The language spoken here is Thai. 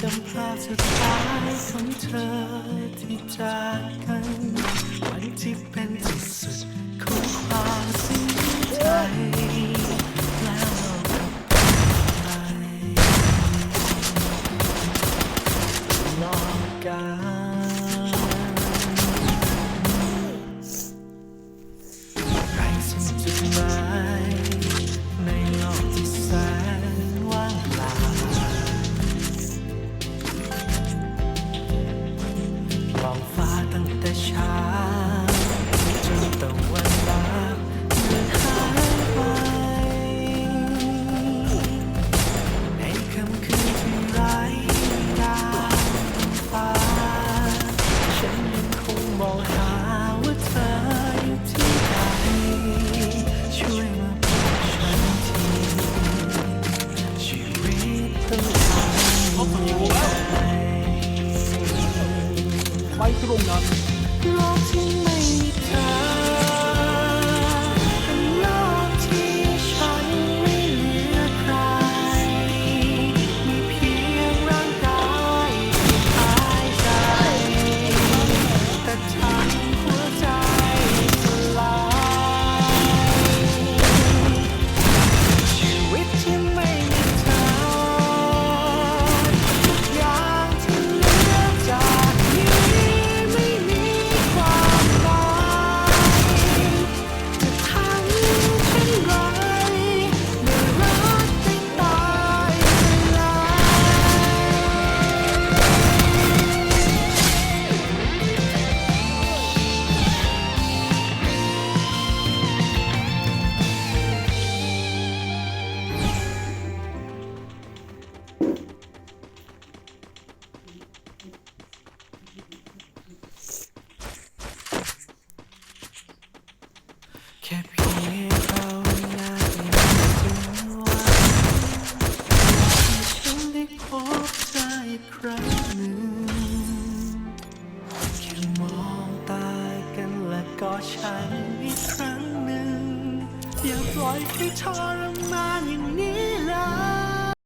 จำภาพสุดท้ายของเธอที่จากกันวันที่ ไปตรงนั้น โลกที่ไม่มีเธอ แค่เพียงภาวนาถึงว่ฉันได้พบใจครั้งหนึ่งแค่มองตากันและก็ใช้อีกครั้งหนึ่ง อย่าปล่อยให้ทรมานอย่างนี้